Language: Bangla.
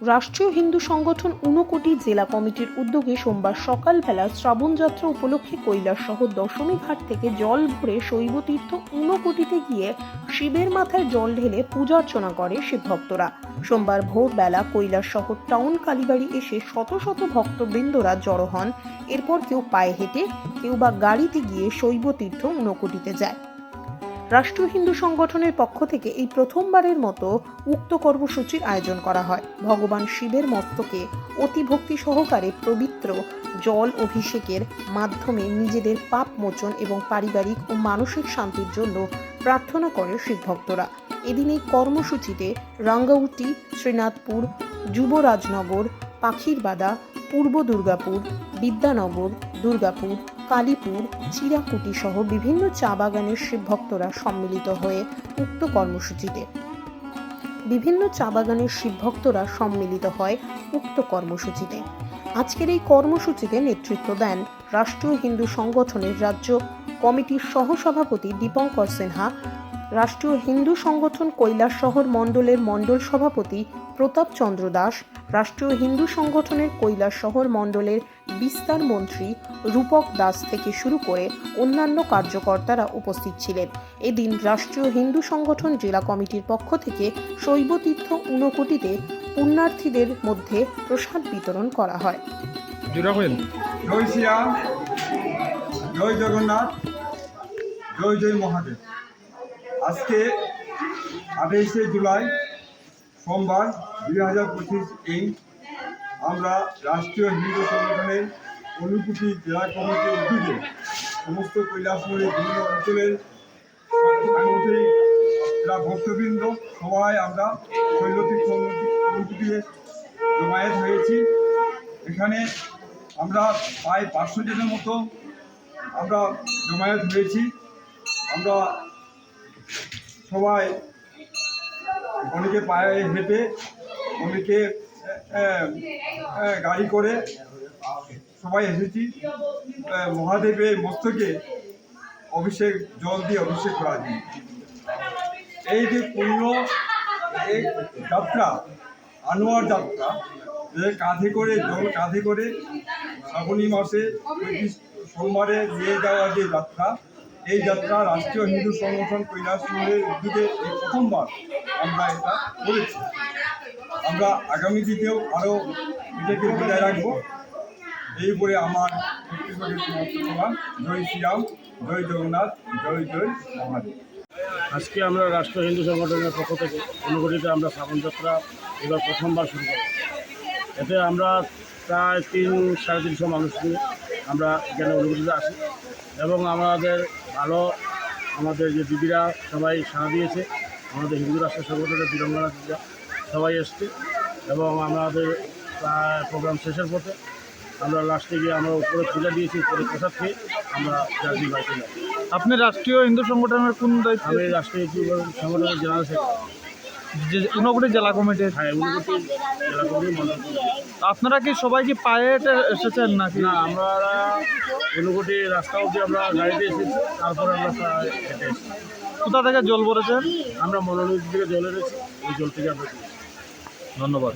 রাষ্ট্রীয় হিন্দু সংগঠন ঊনকোটি জেলা কমিটির উদ্যোগে সোমবার সকালবেলা শ্রাবণ যাত্রা উপলক্ষে কৈলাসসহ দশমী ঘাট থেকে জল ভরে শৈবতীর্থ ঊনকোটিতে গিয়ে শিবের মাথায় জল ঢেলে পূজার্চনা করে শিব ভক্তরা। সোমবার ভোরবেলা কৈলাসসহ টাউন কালীবাড়ি এসে শত শত ভক্তবৃন্দরা জড়ো হন। এরপর কেউ পায়ে হেঁটে, কেউ বা গাড়িতে গিয়ে শৈবতীর্থ ঊনকোটিতে যায়। রাষ্ট্রীয় হিন্দু সংগঠনের পক্ষ থেকে এই প্রথমবারের মতো উক্ত কর্মসূচির আয়োজন করা হয়। ভগবান শিবের মস্তকে অতি ভক্তি সহকারে পবিত্র জল অভিষেকের মাধ্যমে নিজেদের পাপ মোচন এবং পারিবারিক ও মানসিক শান্তির জন্য প্রার্থনা করে শিব ভক্তরা। এদিন এই কর্মসূচিতে রাঙ্গাউটি, শ্রীনাথপুর, যুবরাজনগর, পাখিরবাদা পূর্ব দুর্গাপুর, বিদ্যানগর, দুর্গাপুর, কালীপুর, চিরাকুটি সহ বিভিন্ন চা বাগানের শিব ভক্তরা সম্মিলিত হয়ে উক্ত কর্মসূচিতে। বিভিন্ন চা বাগানের শিব ভক্তরা সম্মিলিত হয় উক্ত কর্মসূচিতে। আজকের এই কর্মসূচিতে নেতৃত্ব দেন রাষ্ট্রীয় হিন্দু সংগঠনের রাজ্য কমিটির সহসভাপতি দীপঙ্কর সিনহা রাষ্ট্রীয় হিন্দু সংগঠন কৈলাস শহর মণ্ডলের মণ্ডল সভাপতি প্রতাপ চন্দ্র দাস রাষ্ট্রীয় হিন্দু সংগঠনের কৈলাস শহর মণ্ডলের বিস্তার মন্ত্রী রূপক দাস থেকে শুরু করে অন্যান্য কার্যকর্তারা উপস্থিত ছিলেন। এদিন রাষ্ট্রীয় হিন্দু সংগঠন জেলা কমিটির পক্ষ থেকে শৈবতীর্থ ঊনকোটিতে পুণ্যার্থীদের মধ্যে প্রসাদ বিতরণ করা হয়। জয় শ্রীরাম জয় জগন্নাথ জয় জয় মহাদেব। আজকে আঠাইশে জুলাই সোমবার দুই হাজার পঁচিশ ইং আমরা রাষ্ট্রীয় হিন্দু সংগঠনের অনুকুটি জেলা কমিটির উদ্যোগে সমস্ত কৈলাসপুরের বিভিন্ন অঞ্চলের সাংগঠনিক যারা ভক্তবৃন্দ সবাই আমরা শৈলতীর্থ অনুকুটিতে জমায়েত হয়েছি। এখানে আমরা প্রায় পাঁচশো জনের মতো আমরা জমায়েত হয়েছি। আমরা সবাই অনেকে পায়ে হেঁটে অনেকে গাড়ি করে সবাই এসেছি। মহাদেবের মস্তকে অভিষেক, জল দিয়ে অভিষেক করা যায় এই যে পূর্ণ এই যাত্রা, আনোয়ার যাত্রা, যে কাঁধে করে, জল কাঁধে করে শ্রাবণী মাসে সোমবারে নিয়ে যাওয়া যে যাত্রা এই যাত্রা রাষ্ট্রীয় হিন্দু সংগঠন কৈলাসপুরের উদ্যোগে এই প্রথমবার আমরা এটা করেছি। আমরা আগামী দিনেও আরও এটাকে বজায় রাখব। এই বলে আমার বক্তব্যকে সমাপ্ত জয় শ্রীরাম, জয় জগন্নাথ, জয় জয় মহাদেব। আজকে আমরা রাষ্ট্রীয় হিন্দু সংগঠনের পক্ষ থেকে অনুগঠিত আমরা শ্রাবণ যাত্রা এবার প্রথমবার শুরু করি এতে আমরা প্রায় তিন, সাড়ে তিনশো মানুষ নিয়ে আমরা এখানে অনুগঠিত আসি এবং আমাদের ভালো আমাদের যে দিদিরা সবাই সাড়া দিয়েছে আমাদের হিন্দু রাষ্ট্র সংগঠনের বীরঙ্গনা দিদিরা সবাই এসছে এবং আমাদের প্রোগ্রাম শেষের পথে আমরা লাস্টে গিয়ে আমরা উপরে তুলে দিয়েছি উপরে প্রসাদ খেয়ে আমরা জার্নি বাড়িতে আপনি রাষ্ট্রীয় হিন্দু সংগঠনের কোন দায়িত্ব আমি রাষ্ট্রীয় সংগঠনের জেনারেল সেক্রেটারি যে ঊনকোটি জেলা কমিটির। হ্যাঁ উনকোটি জেলা মন্ডল আপনারা কি সবাই কি পায়ে এসেছেন নাকি? না আমরা উনকোটি রাস্তা অবধি আমরা গাড়িতে এসেছি তারপরে আমরা হেঁটে কোথা থেকে জল ভরেছেন আমরা মনোনীত থেকে জল এনেছি ওই জল থেকে আমরা ধন্যবাদ।